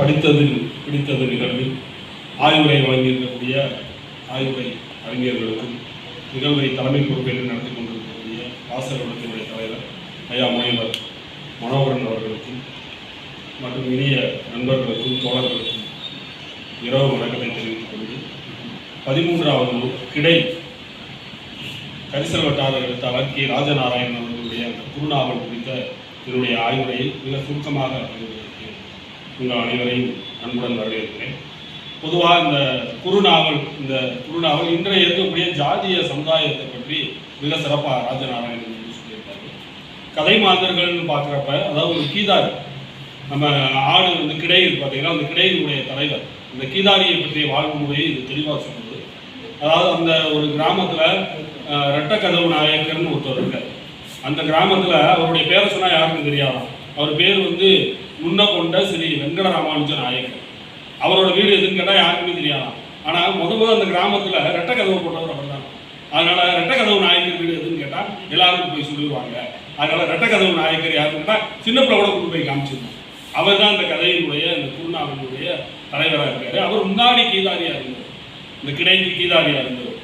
படித்ததில் பிடித்தது நிகழ்வில் ஆய்வுரை வழங்கியிருக்கக்கூடிய ஆய்வுரை அறிஞர்களுக்கும் நிகழ்வை தலைமை பொறுப்பேற்று நடத்தி கொண்டிருக்கக்கூடிய ஆசிரியர்களுடைய தலைவர் ஐயா முனைவர் மனோகரன் அவர்களுக்கும் மற்றும் இனிய நண்பர்களுக்கும் தோழர்களுக்கும் இரவு வணக்கத்தை தெரிவித்துக் கொண்டு பதிமூன்றாவது கிடை கரிசல் வட்டார எழுத்தாளர் கே. ராஜநாராயணன் அவர்களுடைய அந்த குறுநாவல் குறித்த என்னுடைய ஆய்வுரையை மிக சுருக்கமாக வழங்குவதற்கு உங்கள் அனைவரையும் அன்புடன் வரவேற்கிறேன். பொதுவாக இந்த குறுநாவல் இந்த குறுநாவல் இன்றைய இருக்கக்கூடிய ஜாதிய சமுதாயத்தை பற்றி மிக சிறப்பாக ராஜநாராயணன் வந்து சொல்லியிருக்காரு. கதை மாந்தர்கள்னு பார்க்குறப்ப அதாவது ஒரு கீதாரி நம்ம ஆடு வந்து கிடையில் பார்த்தீங்கன்னா அந்த கிடையினுடைய தலைவர் இந்த கீதாரியை பற்றிய வாழ்வு முறையை இது தெளிவாக சொல்லுது. அதாவது அந்த ஒரு கிராமத்தில் ரெட்ட கதவு நாயக்கர்னு ஒருத்தர் இருக்கார். அந்த கிராமத்தில் அவருடைய பேரை சொன்னால் யாருக்கும் தெரியாதான். அவர் பேர் வந்து முன்ன கொண்ட ஸ்ரீ வெங்கட ராமானுஜ நாயக்கர் அவரோட வீடு எதுன்னு கேட்டால் யாருக்குமே தெரியாதான் ஆனால் முத முத அந்த கிராமத்தில் ரெட்ட கதவு போட்டவர் அவர் தான் அதனால ரெட்ட கதவு நாயக்கர் வீடு எதுன்னு கேட்டால் எல்லாருக்கும் போய் சொல்லிடுவாங்க. அதனால ரெட்ட கதவு நாயக்கர் யாருன்னு கேட்டால் சின்ன பிள்ளை கூட கொண்டு போய் காமிச்சிருந்தோம் அவர் தான் அந்த கதையினுடைய அந்த குருநாவனுடைய தலைவராக இருக்கார். அவர் முன்னாடி கீதாரியாக இருந்தார். இந்த கிடைக்கு கீதாரியாக இருந்தவர்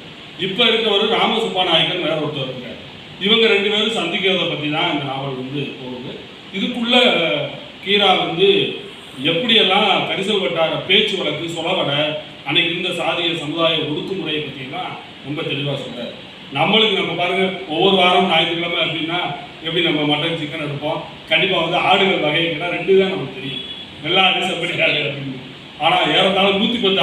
இப்போ இருக்கவர் ராமசுப்பா நாயக்கர் வேற ஒருத்தர் இருக்கார். இவங்க ரெண்டு பேரும் சந்திக்கிறத பற்றி தான் இந்த நாவல் வந்து போகுது. இதுக்குள்ள கீரா வந்து எப்படியெல்லாம் கரிசல் வட்டார பேச்சு வழக்கு சொலவடை அன்னைக்கு இருந்த சாதிய சமுதாய ஒடுக்குமுறையை பற்றியெல்லாம் ரொம்ப தெளிவாக சொல்கிறார் நம்மளுக்கு நம்ம பாருங்க ஒவ்வொரு வாரம் ஞாயிற்றுக்கிழமை அப்படின்னா எப்படி நம்ம மட்டன் சிக்கன் எடுப்போம்? கண்டிப்பாக வந்து ஆடுகள் வகை ரெண்டு தான் நமக்கு தெரியும். வெள்ளாடு செப்படி ஆடு அப்படின்னு. ஆனால் ஏறத்தாலும் நூற்றி பத்து